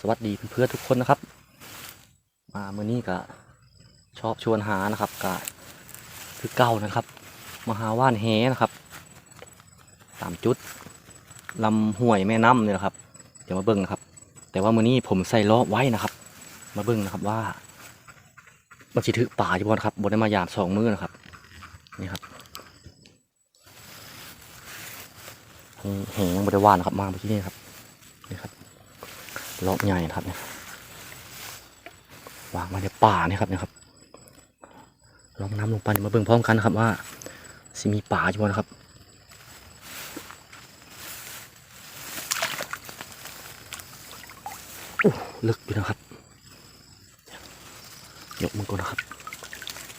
สวัสดีเพื่อนๆทุกคนนะครับ มาเมื่อนี้ก็ชอบชวนหานะครับก็คือเก่านะครับมาหาว่านแหนะครับตามจุดลำห้วยแม่น้ำเนี่ยนะครับ เดี๋ยวมาเบิ่งนะครับ แต่ว่าเมื่อนี้ผมใส่ล้อไว้นะครับ มาเบิ่งนะครับว่ามันสิถือป่าอยู่บ่นครับบนได้มายามสองมือนะครับนี่ครับแหงยังบริวารนะครับมาเมื่อกี้นี่ครับนี่ครับ ล้อใหญ่นะครับเนี่ยวางมาในป่านี่ครับเนี่ยครับลองน้ำลงไปมาเบิ่งพร้อมกันนะครับว่าสิมีป่าอยู่บ่นะครับโอ้ลึกอยู่นะครับยกมือก่อนนะครับ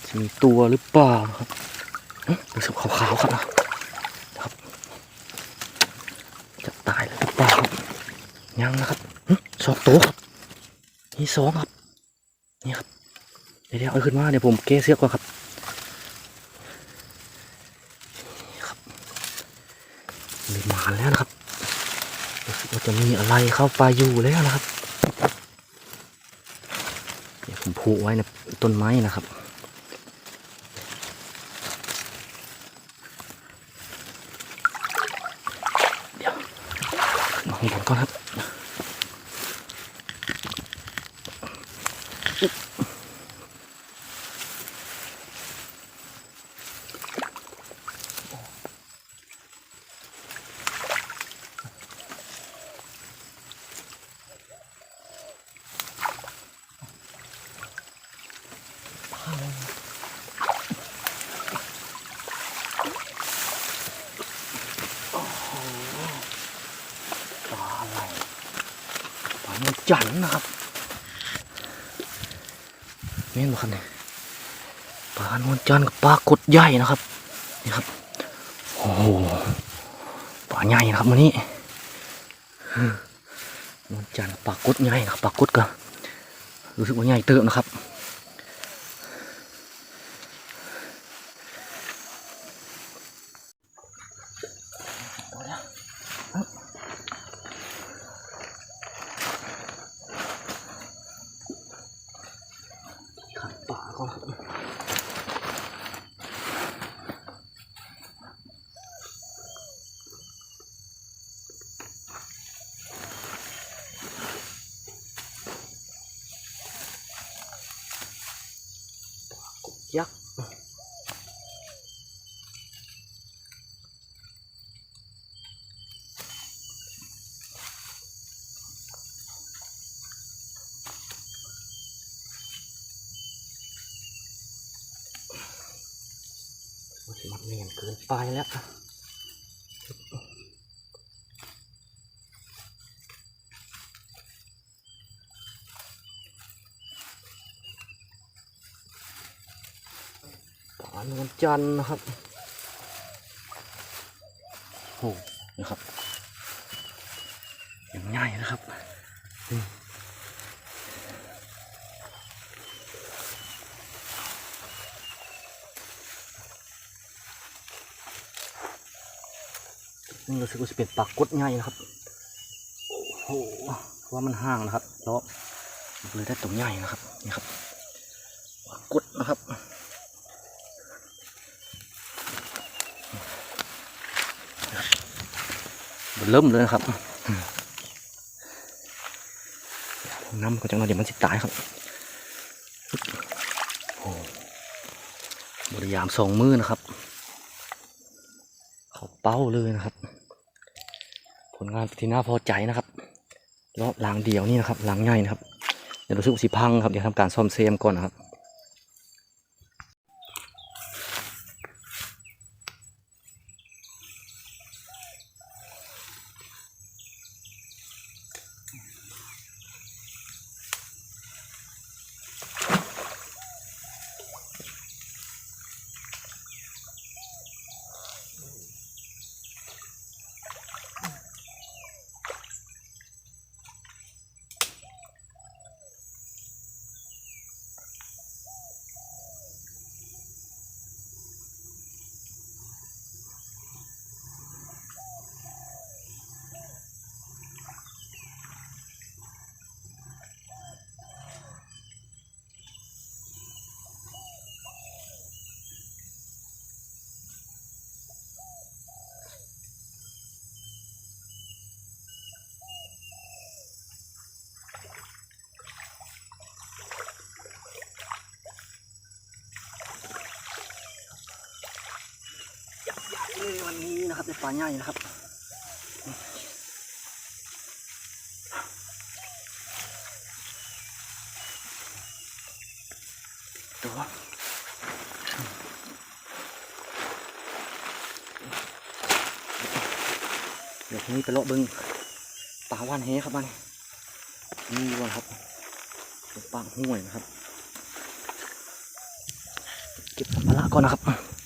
จะมีตัวหรือเปล่านะครับรู้สึกขาวๆครับนะครับ จะตายหรือเปล่ายังนะครับ สองตัวครับนี่สองครับนี่ครับเดี๋ยวเอาขึ้นมาเดี๋ยวผมเกะเสือก่อนครับนี่ครับมีหมาแล้วนะครับรู้สึกว่าจะมีอะไรเข้าไปอยู่แล้วนะครับเดี๋ยวผมผูกไว้ในต้นไม้นะครับเดี๋ยวขึ้นมาข้างบนก่อนครับ ปลาอะไรปลาเนื้อ จันนะครับ นี่เหรอครับเนี่ยปลานวลจันทร์กับปลากดใหญ่นะครับ นี่ครับ โอ้โห ปลาใหญ่นะครับวันนี้นวลจันทร์ปลากดใหญ่นะครับปลากดก็รู้สึกว่าใหญ่เติมนะครับ ขัดป่าก่อนครับ ยักษ์มันสิมันเนียนเกินไปแล้ว ปลานวลจันทร์นะครับโอ้นะครับอย่างง่ายนะครับอืมนี่รู้สึกว่าจะเป็นปลากดง่ายนะครับ โอ้โหเพราะว่ามันห่างนะครับแล้วมันเลยได้ตัวใหญ่นะครับ นี่ครับปลากดนะครับ เริ่มเลยนะครับน้ำก็จังเราเดี๋ยวมันสิตายครับโอ้บริยามสองมือนะครับ เขาเป้าเลยนะครับ ผลงานที่น่าพอใจนะครับแล้วลางเดียวนี่นะครับลางใหญ่นะครับ เดี๋ยวรู้สึกว่าสิพังครับเดี๋ยวทำการซ่อมเซมก่อนนะครับ ปลาใหญ่นะครับ ตัวเดี๋ยวทีนี้ไปเลาะบิ้งป่าว่านแฮครับบ้านนี่ก่อนครับป็นป่าห้วยนะครับ เก็บสัมภาระก่อนนะครับ